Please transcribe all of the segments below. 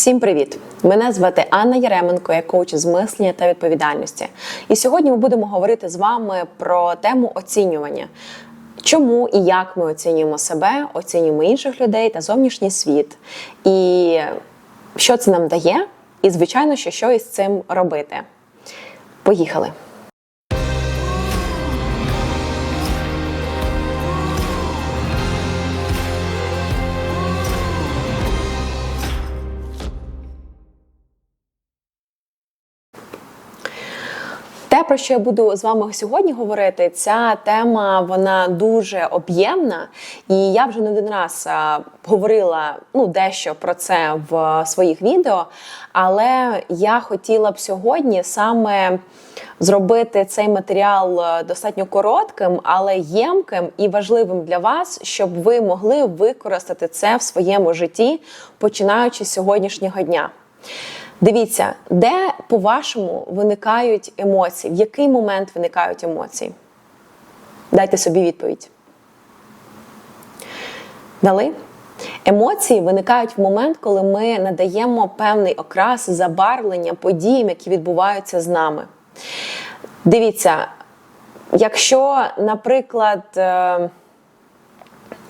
Всім привіт! Мене звати Анна Яременко, я коуч з мислення та відповідальності. І сьогодні ми будемо говорити з вами про тему оцінювання. Чому і як ми оцінюємо себе, оцінюємо інших людей та зовнішній світ, і що це нам дає, і, звичайно, що, що із цим робити. Поїхали! Про що я буду з вами сьогодні говорити, ця тема вона дуже об'ємна, і я вже не один раз говорила ну, дещо про це в своїх відео. Але я хотіла б сьогодні саме зробити цей матеріал е, достатньо коротким, але ємким і важливим для вас, щоб ви могли використати це в своєму житті, починаючи з сьогоднішнього дня. Дивіться, де, по-вашому, виникають емоції? В який момент виникають емоції? Дайте собі відповідь. Дали? Емоції виникають в момент, коли ми надаємо певний окрас забарвлення подіям, які відбуваються з нами. Дивіться, якщо, наприклад, е,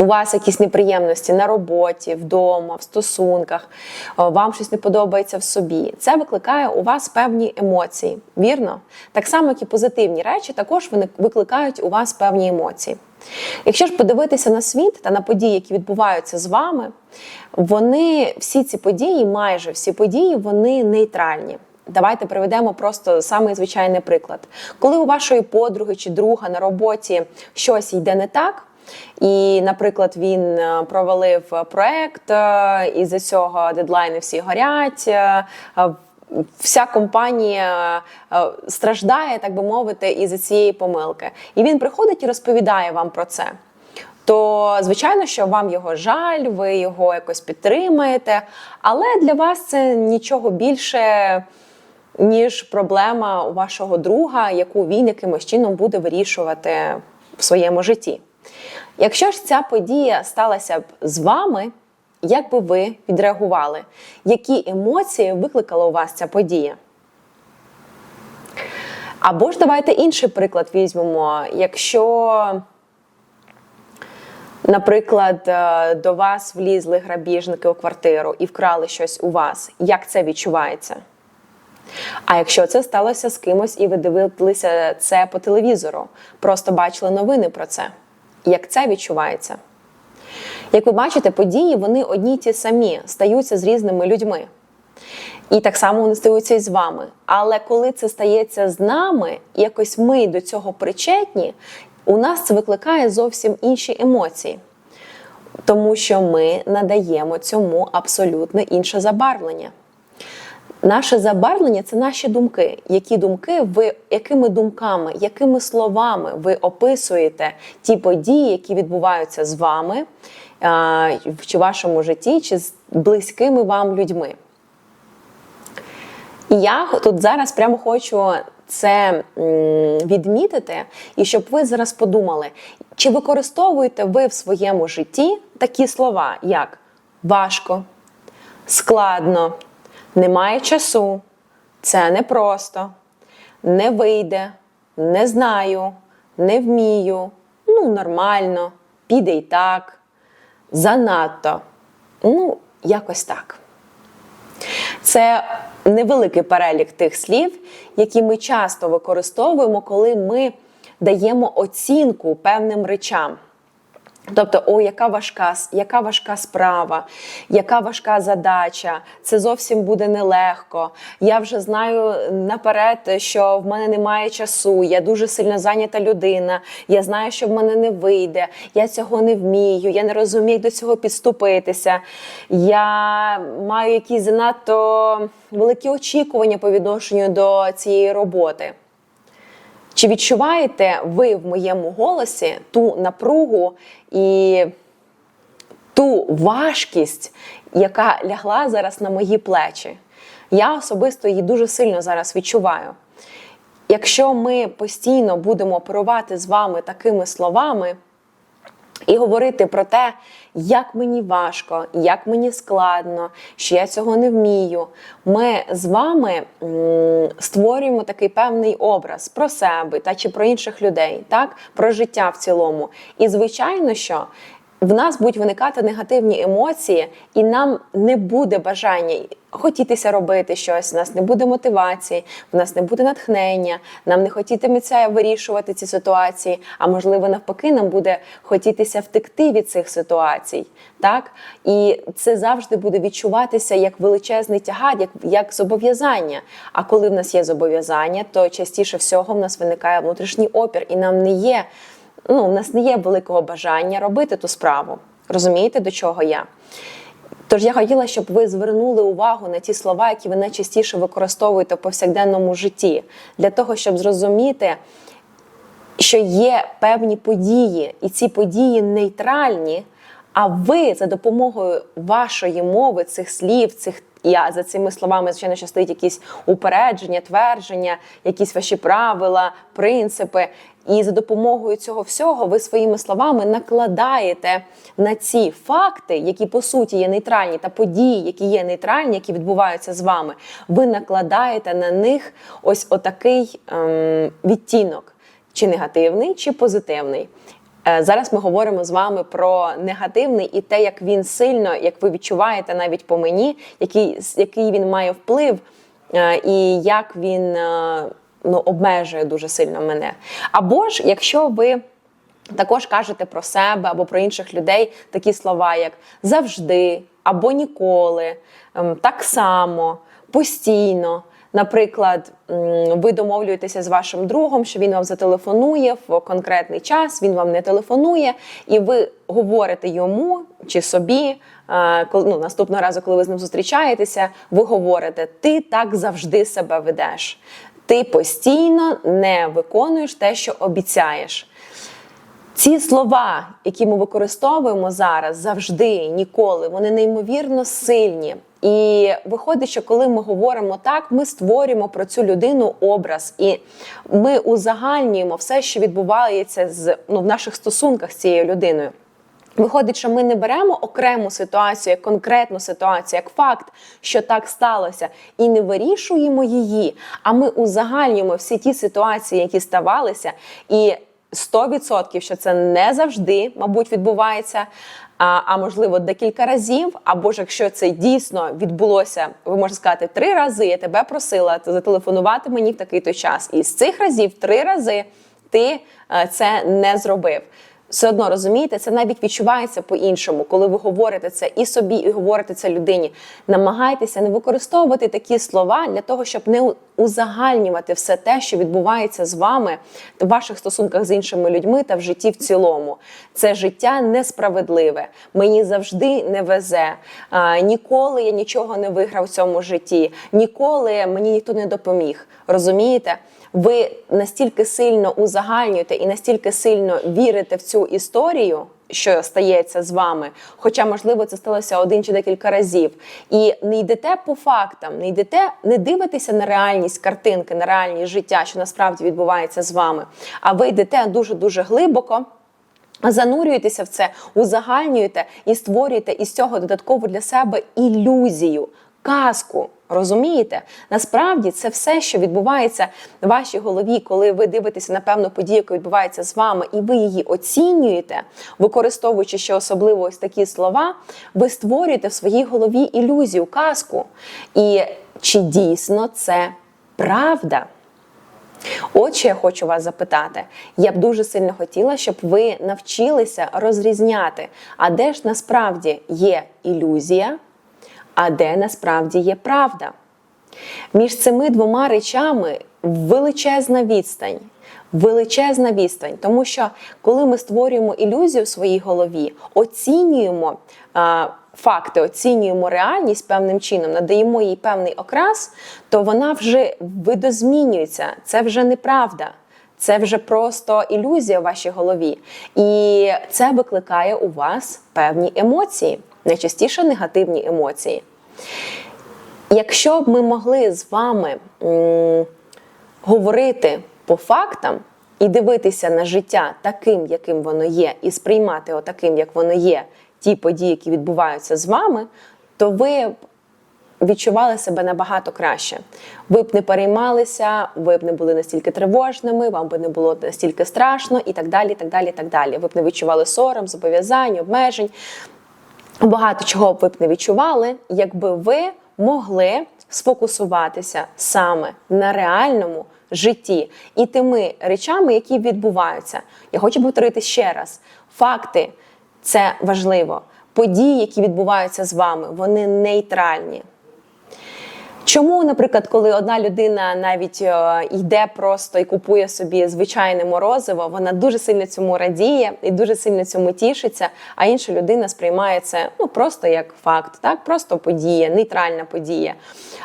у вас якісь неприємності на роботі, вдома, в стосунках, вам щось не подобається в собі. Це викликає у вас певні емоції, вірно? Так само, як і позитивні речі, також викликають у вас певні емоції. Якщо ж подивитися на світ та на події, які відбуваються з вами, вони всі ці події, майже всі події, вони нейтральні. Давайте приведемо просто самий звичайний приклад. Коли у вашої подруги чи друга на роботі щось йде не так. І, наприклад, він е, провалив проект, е, і за цього дедлайни всі горять. е, Вся компанія страждає, так би мовити, із цієї помилки. І він приходить і розповідає вам про це. То, звичайно, що вам його жаль, ви його якось підтримаєте, але для вас це нічого більше, ніж проблема у вашого друга, яку він якимось чином буде вирішувати в своєму житті. Якщо ж ця подія сталася б з вами, як би ви відреагували? Які емоції викликала у вас ця подія? Або ж давайте інший приклад візьмемо. Якщо, наприклад, е, до вас влізли грабіжники у квартиру і вкрали щось у вас, як це відчувається? А якщо це сталося з кимось, і ви дивилися це по телевізору, просто бачили новини про це? Як це відчувається? Як ви бачите, події вони одні й ті самі стаються з різними людьми. І так само вони стаються і з вами. Але коли це стається з нами, якось ми до цього причетні, у нас це викликає зовсім інші емоції. Тому що ми надаємо цьому абсолютно інше забарвлення. Наше забарвлення це наші думки. Які думки ви, якими думками, якими словами ви описуєте ті події, які відбуваються з вами чи в вашому житті, чи з близькими вам людьми? І я тут зараз прямо хочу це відмітити, і щоб ви зараз подумали, чи використовуєте ви в своєму житті такі слова, як важко, складно немає часу, це непросто, не вийде, не знаю, не вмію, ну, нормально, піде й так, занадто. Ну, якось так. Це невеликий перелік тих слів, які ми часто використовуємо, коли ми даємо оцінку певним речам. Тобто, о, яка важка яка важка справа, яка важка задача, це зовсім буде нелегко. Я вже знаю наперед, що в мене немає часу, я дуже сильно зайнята людина, я знаю, що в мене не вийде, я цього не вмію, я не розумію, як до цього підступитися. Я маю якісь занадто великі очікування по відношенню до цієї роботи. Чи відчуваєте ви в моєму голосі ту напругу і ту важкість, яка лягла зараз на мої плечі? Я особисто її дуже сильно зараз відчуваю. Якщо ми постійно будемо оперувати з вами такими словами, І говорити про те, як мені важко, як мені складно, що я цього не вмію. Ми з вами створюємо такий певний образ про себе та чи про інших людей, так про життя в цілому. І звичайно, що в нас будуть виникати негативні емоції, і нам не буде бажання хотітися робити щось, в нас не буде мотивації, в нас не буде натхнення, нам не хотітиметься вирішувати ці ситуації, а можливо, навпаки, нам буде хотітися втекти від цих ситуацій. Так? І це завжди буде відчуватися як величезний тягар, як, як зобов'язання. А коли в нас є зобов'язання, то частіше всього в нас виникає внутрішній опір, і нам не є ну, в нас не є великого бажання робити ту справу. Розумієте, до чого я? Тож я хотіла, щоб ви звернули увагу на ті слова, які ви найчастіше використовуєте в повсякденному житті, для того, щоб зрозуміти, що є певні події, і ці події нейтральні. А ви за допомогою вашої мови, цих слів, цих я за цими словами, звичайно, що стоїть якісь упередження, твердження, якісь ваші правила, принципи. І за допомогою цього всього ви своїми словами накладаєте на ці факти, які по суті є нейтральні, та події, які є нейтральні, які відбуваються з вами. Ви накладаєте на них ось отакий ем, відтінок, чи негативний, чи позитивний. Е, Зараз ми говоримо з вами про негативний і те, як він сильно, як ви відчуваєте навіть по мені, який який він має вплив, е, і як він е, ну, обмежує дуже сильно мене. Або ж, якщо ви також кажете про себе або про інших людей такі слова, як завжди, або ніколи, ем, так само, постійно. Наприклад, ви домовлюєтеся з вашим другом, що він вам зателефонує в конкретний час, він вам не телефонує, і ви говорите йому чи собі, коли ну, наступного разу, коли ви з ним зустрічаєтеся, ви говорите: ти так завжди себе ведеш. Ти постійно не виконуєш те, що обіцяєш. Ці слова, які ми використовуємо зараз завжди, ніколи, вони неймовірно сильні. І виходить, що коли ми говоримо так, ми створюємо про цю людину образ, і ми узагальнюємо все, що відбувається з ну, в наших стосунках з цією людиною. Виходить, що ми не беремо окрему ситуацію, як конкретну ситуацію, як факт, що так сталося, і не вирішуємо її. А ми узагальнюємо всі ті ситуації, які ставалися, і 100%, що це не завжди, мабуть, відбувається. А, можливо декілька разів, або ж якщо це дійсно відбулося, ви можете сказати три рази. Я тебе просила зателефонувати мені в такий той час, і з цих разів три рази ти е, це не зробив все одно розумієте, це навіть відчувається по-іншому, коли ви говорите це і собі, і говорите це людині. Намагайтеся не використовувати такі слова для того, щоб не узагальнювати все те, що відбувається з вами в ваших стосунках з іншими людьми та в житті в цілому. Це життя несправедливе. Мені завжди не везе. А, ніколи я нічого не виграв в цьому житті, ніколи мені ніхто не допоміг. Розумієте? Ви настільки сильно узагальнюєте і настільки сильно вірите в цю історію, що стається з вами, хоча, можливо, це сталося один чи декілька разів, і не йдете по фактам, не йдете, не дивитеся на реальність картинки, на реальність життя, що насправді відбувається з вами, а ви йдете дуже дуже глибоко. Занурюєтеся в це, узагальнюєте і створюєте із цього додатково для себе ілюзію, казку. Розумієте? Насправді це все, що відбувається в вашій голові, коли ви дивитеся на певну подію, яка відбувається з вами, і ви її оцінюєте, використовуючи ще особливо ось такі слова, ви створюєте в своїй голові ілюзію, казку. І чи дійсно це правда? От що я хочу вас запитати. Я б дуже сильно хотіла, щоб ви навчилися розрізняти, а де ж насправді є ілюзія а де насправді є правда. Між цими двома речами величезна відстань. Величезна відстань, тому що коли ми створюємо ілюзію в своїй голові, оцінюємо а, факти, оцінюємо реальність певним чином, надаємо їй певний окрас, то вона вже видозмінюється. Це вже неправда. Це вже просто ілюзія в вашій голові. І це викликає у вас певні емоції, найчастіше негативні емоції. Якщо б ми могли з вами говорити по фактам, і дивитися на життя таким, яким воно є, і сприймати таким, як воно є, ті події, які відбуваються з вами, то ви б відчували себе набагато краще. Ви б не переймалися, ви б не були настільки тривожними, вам би не було настільки страшно, і так далі. так далі, і так далі. Ви б не відчували сором, зобов'язань, обмежень. Багато чого б ви б не відчували, якби ви могли сфокусуватися саме на реальному житті і тими речами, які відбуваються. Я хочу повторити ще раз: факти це важливо. Події, які відбуваються з вами, вони нейтральні. Чому, наприклад, коли одна людина навіть е, йде просто і купує собі звичайне морозиво, вона дуже сильно цьому радіє і дуже сильно цьому тішиться, а інша людина сприймає це ну просто як факт, так просто подія, нейтральна подія.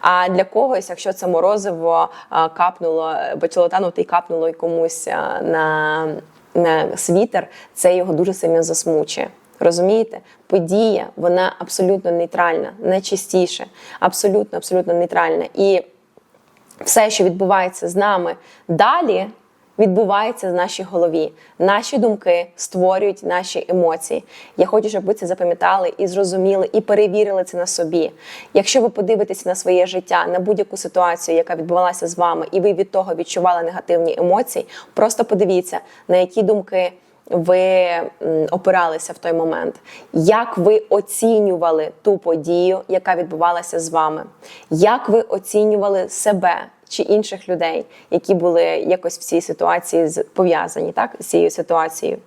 А для когось, якщо це морозиво е, капнуло, почало танути і капнуло комусь е, на, на світер, це його дуже сильно засмучує. Розумієте, подія вона абсолютно нейтральна, найчастіше, абсолютно, абсолютно нейтральна. І все, що відбувається з нами далі, відбувається в нашій голові. Наші думки створюють наші емоції. Я хочу, щоб ви це запам'ятали і зрозуміли, і перевірили це на собі. Якщо ви подивитеся на своє життя, на будь-яку ситуацію, яка відбувалася з вами, і ви від того відчували негативні емоції, просто подивіться, на які думки ви опиралися в той момент, як ви оцінювали ту подію, яка відбувалася з вами, як ви оцінювали себе чи інших людей, які були якось в цій ситуації пов'язані так, з цією ситуацією.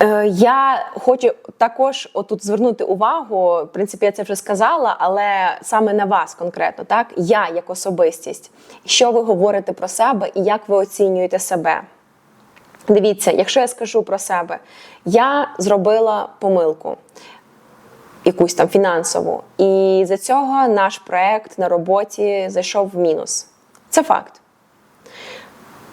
Е, я хочу також отут звернути увагу. В принципі, я це вже сказала, але саме на вас конкретно, так я як особистість, що ви говорите про себе і як ви оцінюєте себе. Дивіться, якщо я скажу про себе, я зробила помилку, якусь там фінансову, і за цього наш проект на роботі зайшов в мінус. Це факт.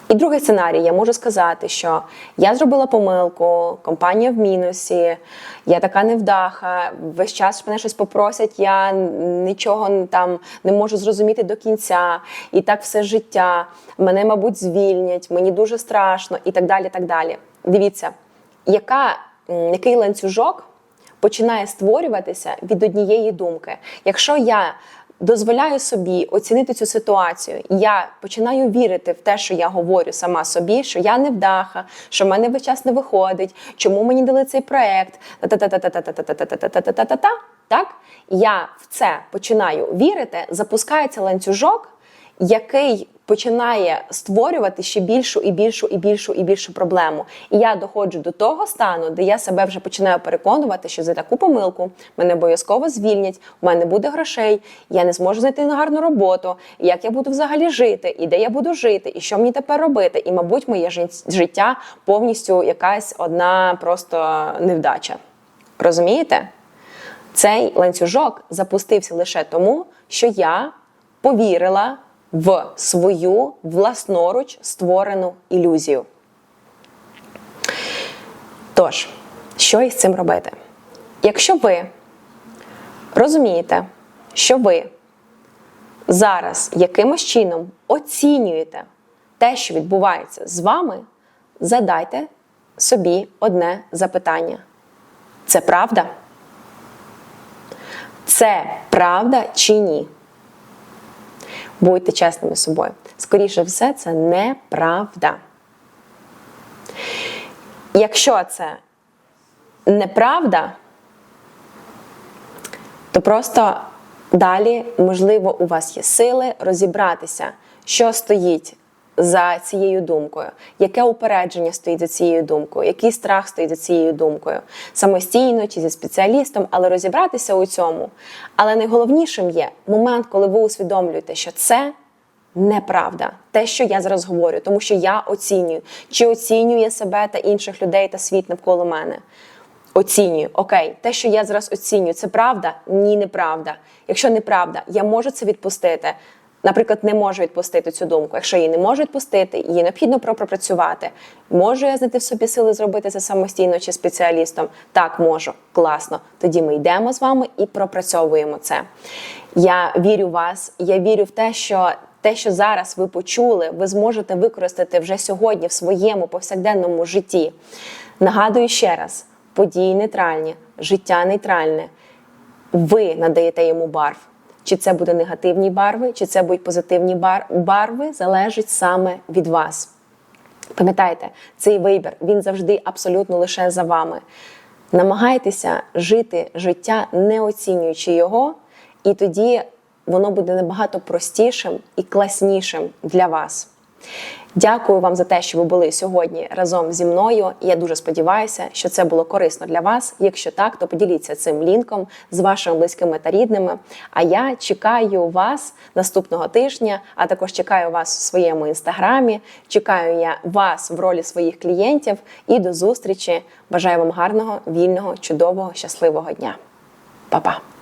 І другий сценарій, я можу сказати, що я зробила помилку, компанія в мінусі, я така невдаха, весь час мене щось попросять, я нічого там не можу зрозуміти до кінця, і так все життя, мене, мабуть, звільнять, мені дуже страшно, і так далі. так далі. Дивіться, яка, який ланцюжок починає створюватися від однієї думки. Якщо я дозволяю собі оцінити цю ситуацію. Я починаю вірити в те, що я говорю сама собі, що я не вдаха, що в мене весь час не виходить, чому мені дали цей проект. Так я в це починаю вірити, запускається ланцюжок який починає створювати ще більшу і більшу і більшу і більшу проблему. І я доходжу до того стану, де я себе вже починаю переконувати, що за таку помилку мене обов'язково звільнять, у мене буде грошей, я не зможу знайти на гарну роботу, як я буду взагалі жити, і де я буду жити, і що мені тепер робити. І, мабуть, моє життя повністю якась одна просто невдача. Розумієте? Цей ланцюжок запустився лише тому, що я повірила в свою власноруч створену ілюзію. Тож, що із цим робити? Якщо ви розумієте, що ви зараз якимось чином оцінюєте те, що відбувається з вами, задайте собі одне запитання. Це правда? Це правда чи ні? Будьте чесними з собою. Скоріше все, це неправда. Якщо це неправда, то просто далі, можливо, у вас є сили розібратися, що стоїть за цією думкою, яке упередження стоїть за цією думкою, який страх стоїть за цією думкою, самостійно чи зі спеціалістом, але розібратися у цьому. Але найголовнішим є момент, коли ви усвідомлюєте, що це. Неправда, те, що я зараз говорю, тому що я оцінюю, чи оцінює себе та інших людей та світ навколо мене. Оцінюю, окей, те, що я зараз оцінюю, це правда? Ні, неправда. Якщо неправда, я можу це відпустити наприклад, не можу відпустити цю думку. Якщо її не можу відпустити, її необхідно пропрацювати. Можу я знайти в собі сили зробити це самостійно чи спеціалістом? Так, можу. Класно. Тоді ми йдемо з вами і пропрацьовуємо це. Я вірю в вас, я вірю в те, що те, що зараз ви почули, ви зможете використати вже сьогодні в своєму повсякденному житті. Нагадую ще раз: події нейтральні, життя нейтральне. Ви надаєте йому барв. Чи це буде негативні барви, чи це будуть позитивні бар- барви, залежить саме від вас. Пам'ятайте, цей вибір він завжди абсолютно лише за вами. Намагайтеся жити життя, не оцінюючи його, і тоді воно буде набагато простішим і класнішим для вас. Дякую вам за те, що ви були сьогодні разом зі мною. Я дуже сподіваюся, що це було корисно для вас. Якщо так, то поділіться цим лінком з вашими близькими та рідними. А я чекаю вас наступного тижня, а також чекаю вас в своєму інстаграмі. Чекаю я вас в ролі своїх клієнтів і до зустрічі. Бажаю вам гарного, вільного, чудового, щасливого дня. Па-па!